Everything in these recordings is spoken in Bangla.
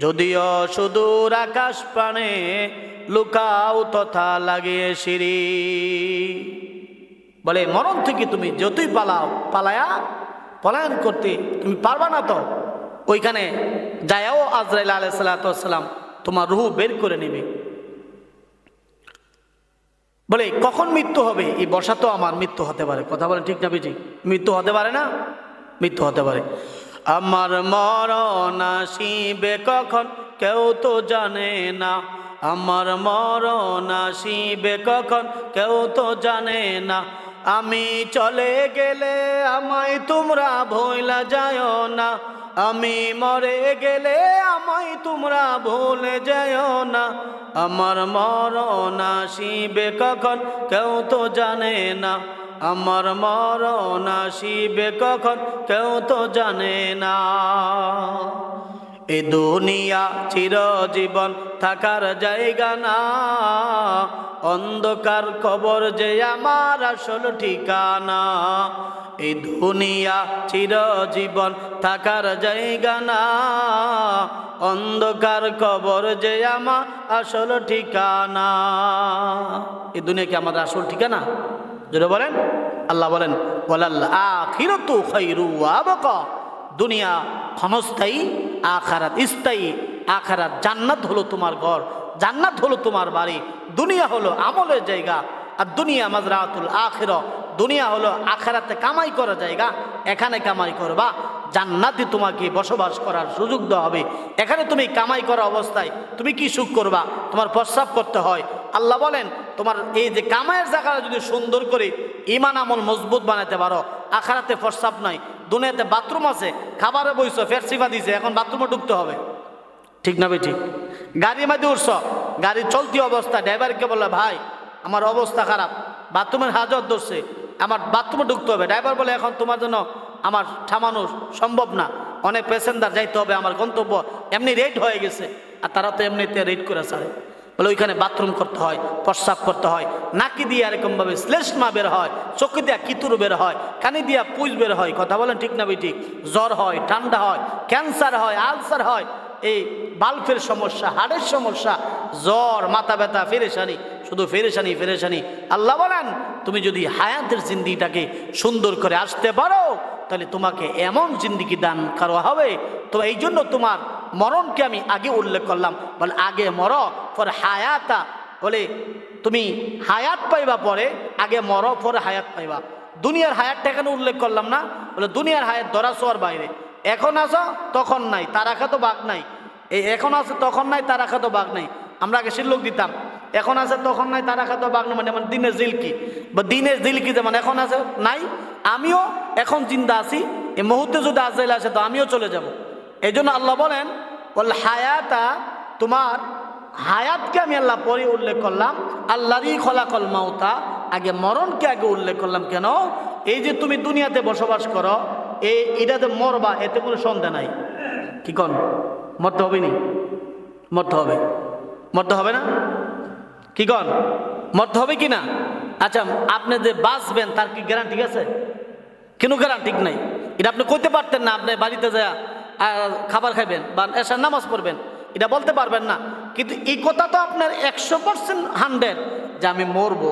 যদিও সুদূর আকাশ পানে লুকাও তথা লাগিয়ে সিঁড়ি। বলে, মরণ থেকে তুমি যতই পালাও, পালায়া, পলায়ন করতে তুমি পারবা না তো। ওইখানে যায়াও আজরাইল আলাইসাল্লাম তোমার রুহু বের করে নেবে। বলে, কখন মৃত্যু হবে? এই বর্ষা তো আমার মৃত্যু হতে পারে। কথা বলে ঠিক না, বেজি? মৃত্যু হতে পারে না? মৃত্যু হতে পারে। আমার মরণ আসিবে কখন? কেউ তো জানে না। আমার মরণ আসিবে কখন? কেউ তো জানে না। আমি চলে গেলে আমায় তোমরা ভইলা যায় না। আমি মরে গেলে আমায় তোমরা ভুলে যায় না। আমার মরণ আসিবে কখন? কেউ তো জানে না। আমার মরণ আসিবে কখন? কেউ তো জানে না। এ দুনিয়া চিরজীবন থাকার জায়গা না। অন্ধকার কবর যে আমার আসল ঠিকানা। এই দুনিয়া চিরজীবন থাকার জায়গা না। অন্ধকার কবর যে আমার আসল ঠিকানা। এ দুনিয়া কি আমাদের আসল ঠিকানা? যদি বলেন। আল্লাহ বলেন দুনিয়া ক্ষণস্থায়ী, আখারাত স্থায়ী, আখারাত জান্নাত হলো তোমার ঘর, জান্নাত হলো তোমার বাড়ি। দুনিয়া হলো আমলের জায়গা, আর দুনিয়া মাজরাতুল আখির। দুনিয়া হলো আখারাতে কামাই করা জায়গা, এখানে কামাই করবা। জান্নাতে তোমাকে বসবাস করার সুযোগ দেওয়া হবে। এখানে তুমি কামাই করা অবস্থায় তুমি কি সুখ করবা? তোমার প্রস্রাব করতে হয়। আল্লাহ বলেন তোমার এই যে কামাইয়ের জায়গাটা যদি সুন্দর করে ইমান আমল মজবুত বানাতে পারো, আখারাতে প্রস্রাব নাই, দুনিয়াতে বাথরুম আছে, খাবারে বইছো, ফের সিফা দিছে, এখন বাথরুমে ঢুকতে হবে। ঠিক না বেঠিক? গাড়ি মধ্যে উঠছ গাড়ি চলতি অবস্থা, ড্রাইভারকে বলল, ভাই, আমার অবস্থা খারাপ, বাথরুমের হাজত ধরছে, আমার বাথরুমে ঢুকতে হবে। ড্রাইভার বলে, এখন তোমার জন্য আমার থামানো সম্ভব না, অনেক প্যাসেঞ্জার যাইতে হবে, আমার গন্তব্য এমনি রেড হয়ে গেছে। আর তারা তো এমনিতে রেড করে সারে বলে ওইখানে বাথরুম করতে হয়, প্রস্রাব করতে হয়। নাকি দিয়ে এরকমভাবে শ্লেষ্মা বের হয়, চোখে দিয়া কিতুর বের হয়, কানে দিয়া পুজ বের হয়, কথা বলেন ঠিক না বেঠিক? জ্বর হয়, ঠান্ডা হয়, ক্যান্সার হয়, আলসার হয়, এই বাল্বের সমস্যা, হাড়ের সমস্যা, জ্বর, মাথা ব্যথা, ফেরেশানি, শুধু ফেরেশানি ফেরেশানি। আল্লাহ বলেন, তুমি যদি হায়াতের জিন্দিটাকে সুন্দর করে আসতে পারো, তাহলে তোমাকে এমন জিন্দিগি দান করা হবে। তো এই জন্য তোমার মরণকে আমি আগে উল্লেখ করলাম। বলে, আগে মর পরে হায়াতা। বলে, তুমি হায়াত পাইবা পরে, আগে মর পরে হায়াত পাইবা। দুনিয়ার হায়াতটা এখানে উল্লেখ করলাম না। বলে, দুনিয়ার হায়াত ধরা শোয়ার বাইরে। এখন আসো তখন নাই। তার তো বাঘ নাই। এই এখন আছে, তখন নাই তার তো বাঘ নাই। আমরা আগে শিল্লক দিতাম। এখন আছে, তখন নাই তারা খাতো বাঘ নাই। মানে যেমন দিনের জিলকি বা দিনের জিলকি যেমন, এখন আছে, নাই। আমিও এখন জিন্দা আছি। এই মুহূর্তে যদি আজরাইল আসে, তো আমিও চলে যাব। এই জন্য আল্লাহ বলেন বল হায়াতা তোমার হায়াতকে আমি আল্লাহ পরে উল্লেখ করলাম, আল্লাহরই খলাকল মাউতা আগে মরণকে আগে উল্লেখ করলাম কেন? এই যে তুমি দুনিয়াতে বসবাস করো, এই এটাতে মরবা, এতে কোনো সন্দেহ নাই। কি কন? মরতে হবে নি? মরতে হবে। মরতে হবে না? কি কন? মরতে হবে কি না? আচ্ছা আপনি যে বাঁচবেন, তার কি গ্যারান্টি আছে? কেন গ্যারান্টি নাই। এটা আপনি কইতে পারতেন না, আপনি বাড়িতে যা খাবার খাবেন বা এসার নামাজ পড়বেন, এটা বলতে পারবেন না। কিন্তু এই কথা তো আপনার একশো পার্সেন্ট হান্ড্রেড যে আমি মরবো।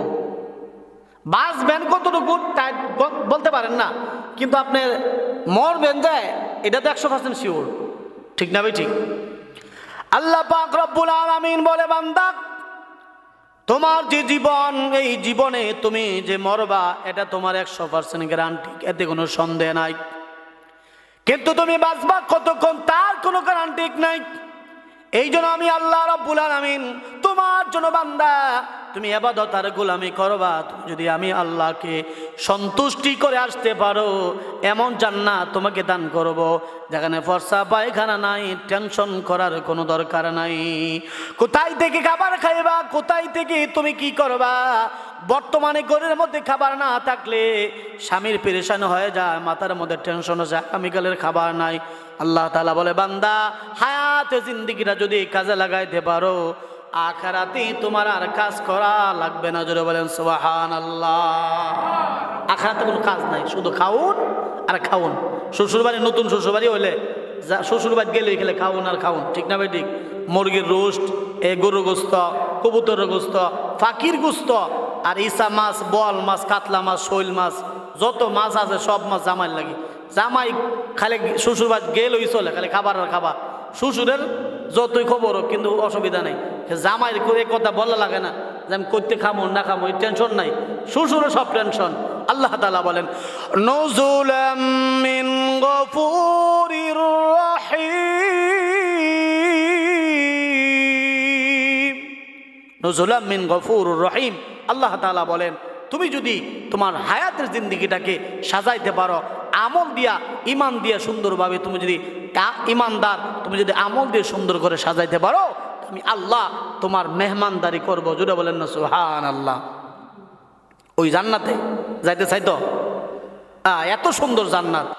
বাঁচবেন কতটুকু তাই বলতে পারেন না। কিন্তু আপনি মরবেন যায় এটা তো একশো পার্সেন্ট শিওর ঠিক না ভাই, ঠিক? আল্লাহ পাক রব্বুল আলামিন বলে, বান্দা, তোমার যে জীবন, এই জীবনে তুমি যে মরবা, এটা তোমার একশো পার্সেন্ট গ্যারান্টি এতে কোনো সন্দেহ নাই। কিন্তু তুমি বাঁচবা কতক্ষণ? তার কোনো কারণ গ্যারান্টি নাই। এই জন্য আমি আল্লাহ রব্বুল আলামিন তোমার জন্য বান্দা, তুমি এবাদত আর গোলামি করবা, তুমি যদি আমি আল্লাহকে সন্তুষ্টি করে আসতে পারো, এমন জান্নাত তোমাকে দান করব। যেখানে ফর্সা, পায়খানা নাই, টেনশন করার কোনো দরকার নাই। কোথায় থেকে খাবার খাইবা, কোথায় থেকে তুমি কি করবা? বর্তমানে ঘরের মধ্যে খাবার না থাকলে স্বামীর পেরেশান হয়ে যায়, মাথার মধ্যে টেনশন আছে আগামীকালের খাবার নাই। আল্লাহ তালা বলে, বান্দা, হায়াতে জিন্দিগিটা যদি কাজে লাগাইতে পারো আখারাতে তোমার আর কাজ করা লাগবে না। জোরে বলেন সোহান আল্লাহ আখারাতে কোনো কাজ নাই, শুধু খাউন আর খাউন। শ্বশুরবাড়ি, নতুন শ্বশুরবাড়ি হইলে, যা শ্বশুর বাদ গেলে খেলে খাওন আর খাওন ঠিক না ভাই, ঠিক? মুরগির রোস্ট এ গরু গোস্ত, কবুতরের গোস্ত, ফাকির গোস্ত, আর ইসা মাছ, বল মাছ, কাতলা মাছ, শৈল মাছ, যত মাছ আছে সব মাছ জামাই লাগে। জামাই খালি বাদ গেলেই চলে, খালি খাবার আর খাবার। শ্বশুরের যতই খবর হোক, কিন্তু অসুবিধা নেই। জামাই এই কথা বলা লাগে না যে আমি করতে খামো, না খামো, এই টেনশন নাই। শ্বশুরের সব টেনশন আল্লাহ তালা বলেন, নজুলাম মিন গফুরির মিন রহিম। আল্লাহ তাআলা বলেন, তুমি যদি তোমার হায়াতের জিন্দিগিটাকে সাজাইতে পারো আমল দিয়া ইমান দিয়া সুন্দরভাবে তুমি যদি ইমানদার তুমি যদি আমল দিয়ে সুন্দর করে সাজাইতে পারো আমি আল্লাহ তোমার মেহমানদারি করব। জুড়ে বলেন না সুহান আল্লাহ ওই জান্নাতে যাইতে চাইতো এত সুন্দর জান্নাত।